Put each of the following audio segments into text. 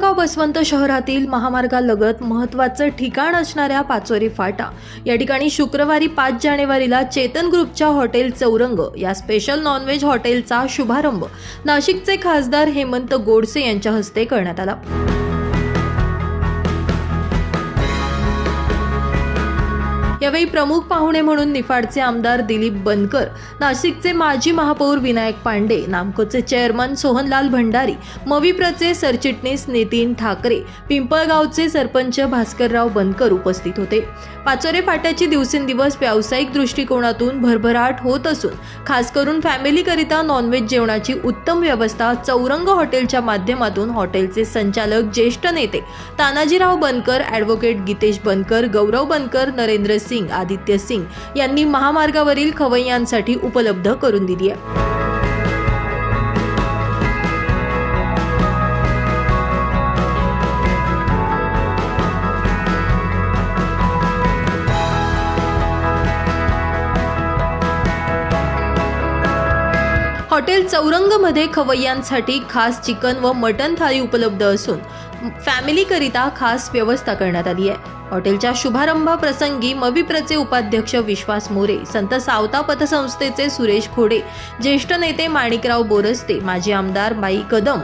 बसवंत शहरातील महामार्गालगत महत्त्वाचं ठिकाण असणाऱ्या पाचोरी फाटा. या ठिकाणी शुक्रवारी पाच जानेवारीला चेतन ग्रुपच्या हॉटेल चौरंग या स्पेशल नॉनव्हेज हॉटेलचा शुभारंभ. नाशिकचे खासदार हेमंत गोडसे यांच्या हस्ते करण्यात आला. यावेळी प्रमुख पाहुणे म्हणून निफाडचे आमदार दिलीप बनकर नाशिकचे माजी महापौर विनायक पांडे नामकोचे चेअरमन सोहनलाल भंडारी मविप्रचे सरचिटणीस नितीन ठाकरे पिंपळगावचे सरपंच भास्करराव बनकर उपस्थित होते. पाचोरे फाट्याची दिवसेंदिवस व्यावसायिक दृष्टिकोनातून भरभराट होत असून खास करून फॅमिलीकरिता नॉनव्हेज जेवणाची उत्तम व्यवस्था चौरंग हॉटेलच्या माध्यमातून हॉटेलचे संचालक ज्येष्ठ नेते तानाजीराव बनकर ॲडव्होकेट गीतेश बनकर गौरव बनकर नरेंद्र सिंग आदित्य सिंग यांनी महामार्गावरील खवय्यांसाठी उपलब्ध करून दिली आहे. हॉटेल चौरंगमध्ये खवय्यांसाठी खास चिकन व मटन थाळी उपलब्ध असून फॅमिलीकरिता खास व्यवस्था करण्यात आली आहे. हॉटेलच्या शुभारंभ प्रसंगी मविप्रचे उपाध्यक्ष विश्वास मोरे संत सावता पतसंस्थेचे सुरेश खोडे ज्येष्ठ नेते माणिकराव बोरस्ते माजी आमदार बाई कदम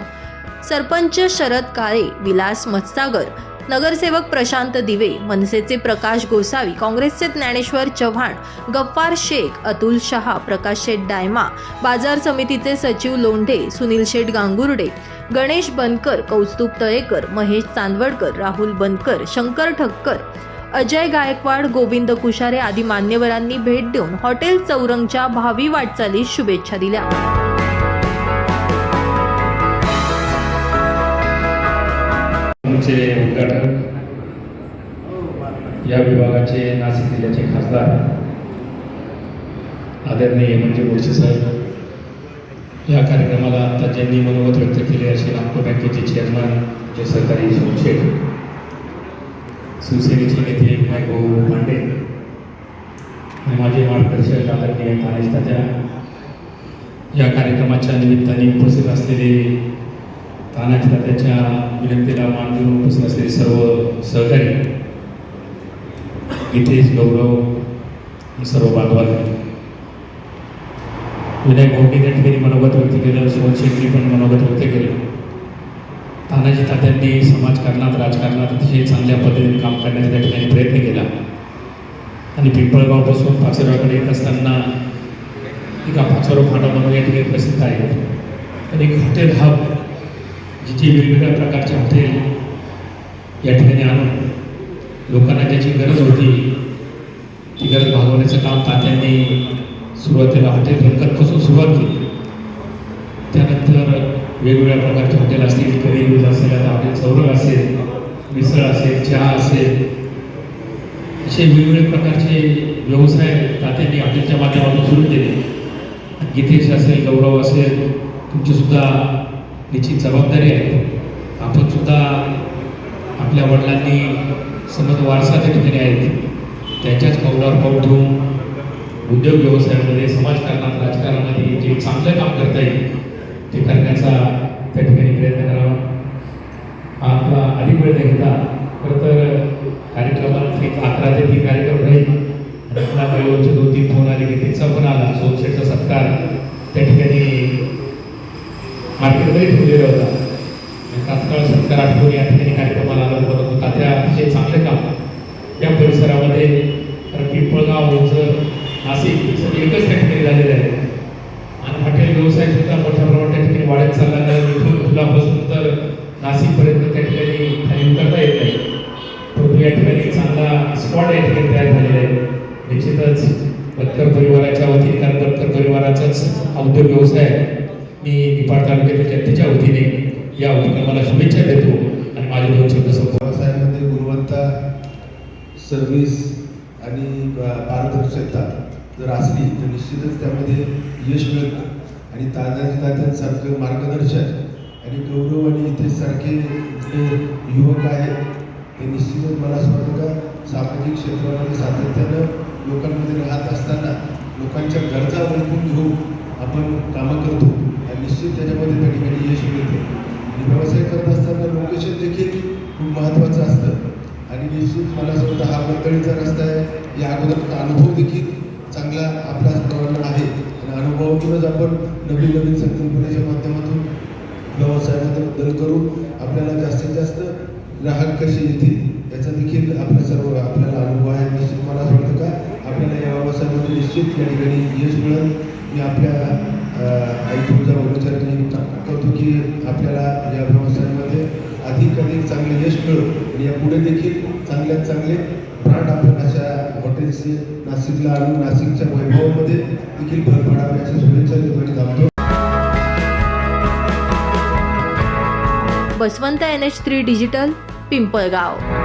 सरपंच शरद काळे विलास मत्सागर नगरसेवक प्रशांत दिवे मनसेचे प्रकाश गोसावी काँग्रेसचे ज्ञानेश्वर चव्हाण गफ्फार शेख अतुल शहा प्रकाश शेठ डायमा बाजार समितीचे सचिव लोंढे सुनील शेठ गांगुर्डे गणेश बनकर कौस्तुभ तळेकर महेश चांदवडकर राहुल बनकर शंकर ठक्कर अजय गायकवाड गोविंद कुशारे आदी मान्यवरांनी भेट देऊन हॉटेल चौरंगच्या भावी वाटचालीस शुभेच्छा दिल्या. आमचे उद्घाटक या विभागाचे नाशिक जिल्ह्याचे खासदार आदरणीय म्हणजे साहेब या कार्यक्रमाला आता ज्यांनी मनोगत व्यक्त केले असे नागपूर बँकेचे चेअरमन जे सरकारी सोमशेठ शिवसेनेचे नेते भाऊ पांडे आणि माझे मार्गदर्शक आदरणीय तानेश तात्या या कार्यक्रमाच्या निमित्ताने उपस्थित असलेले तानाजी तात्याच्या विनंतीला मान देऊन उपस्थित असलेले सर्व सहकारी इथेच गौरव सर्व बांधवांनी विनायक भाऊंनी त्या ठिकाणी मनोगत व्यक्त केलं सुमन शेट्टी पण मनोगत व्यक्त केलं. तानाजी तात्यांनी समाजकारणात राजकारणात अतिशय चांगल्या पद्धतीने काम करण्याचा त्या ठिकाणी प्रयत्न केला. आणि पिंपळगावपासून पाचोऱ्याकडे येत असताना एका पाचोरा फाटा म्हणून या ठिकाणी प्रसिद्ध आहे तर एक हॉटेल हब जिथे वेगवेगळ्या प्रकारचे हॉटेल या ठिकाणी आणून लोकांना ज्याची गरज होती ती गरज भागवण्याचं काम तात्यांनी सुरुवातीला हॉटेल रंगतपासून सुरुवात केली. त्यानंतर वेगवेगळ्या प्रकारचे हॉटेल असतील करी असेल आता हॉटेल चौरंग असेल मिसळ असेल चहा असेल असे वेगवेगळे प्रकारचे व्यवसाय तात्यांनी हॉटेलच्या माध्यमातून सुरू केले. गीतेश असेल गौरव असेल तुमचीसुद्धा निश्चित जबाबदारी आहे. आपणसुद्धा आपल्या वडिलांनी समज वारसा त्या ठिकाणी आहेत त्याच्याच कौलावर पाऊल ठेवून उद्योग व्यवसायामध्ये समाजकारणात राजकारणामध्ये जे चांगलं काम करता येईल ते करण्याचा त्या ठिकाणी प्रयत्न करावा. हा आपला अधिक वेळ न घेता खरं तर कार्यक्रमात एक अकरा ते तीन कार्यक्रम राहील. आणि दोन तीन फोन आले की त्यांचा पण आला. सोनशेटचा सत्कार त्या ठिकाणी मार्केटमध्ये ठेवलेला होता. तात्काळ सत्कार आठवून या ठिकाणी कार्यक्रमाला आला परंतु तात्या अतिशय चांगलं काम या परिसरामध्ये कारण पिंपळगाव ओझर असे एकच त्या ठिकाणी झालेले आहे. आणि हॉटेल व्यवसाय सुद्धा मोठ्या प्रमाणात त्या ठिकाणी वाढत चालला आहे. इथून फुलापासून तर नाशिकपर्यंत त्या ठिकाणी खाली उतरता येत नाही. परंतु या ठिकाणी चांगला स्पॉट या ठिकाणी तयार झालेला आहे. निश्चितच बदकर परिवाराच्या वतीने कारण बदकर परिवाराचाच औद्योग व्यवसाय आहे. मी निपाड तालुक्यातील जनतेच्या वतीने या उपक्रमाला शुभेच्छा देतो. आणि माझे दोन शब्द संपवतो गुणवत्ता सर्व्हिस आणि पारदर्शकता जर असली तर निश्चितच त्यामध्ये यश मिळतं आणि तात्या तात्यांसारखं मार्गदर्शन आणि गौरव आणि इथेसारखे जे युवक आहेत हे निश्चितच मला असं वाटतं का सामाजिक क्षेत्रामध्ये सातत्यानं लोकांमध्ये राहत असताना लोकांच्या गरजा ओळखून घेऊन आपण कामं करतो. आणि निश्चित त्याच्यामध्ये त्या ठिकाणी यश मिळते. आणि व्यवसाय करत असताना लोकेशन देखील खूप महत्त्वाचं असतं. आणि निश्चित मला असं वाटतं हा मंडळीचा रस्ता आहे. या अगोदरचा अनुभव देखील चांगला आपल्या सर्वांना आहे. आणि अनुभवातूनच आपण नवीन नवीन संकल्पनेच्या माध्यमातून व्यवसायामध्ये बदल करून आपल्याला जास्तीत जास्त ग्राहक कसे येतील याचा देखील आपल्या सर्व आपल्याला अनुभव आहे. निश्चित मला असं वाटतं का आपल्याला या व्यवसायामध्ये निश्चित या ठिकाणी यश मिळेल. मी आपल्या आई तुमच्या वगैरे करतो की आपल्याला या व्यवसायामध्ये अधिक अधिक चांगले यश मिळो. आणि यापुढे देखील चांगल्यात चांगले ब्रँड आपण अशा हॉटेल्सचे नाशिकला आणून नाशिकच्या वैभवामध्ये देखील भर पडावे अशा शुभेच्छा देतो आणि थांबतो Baswant N H three digital Pimpalgaon.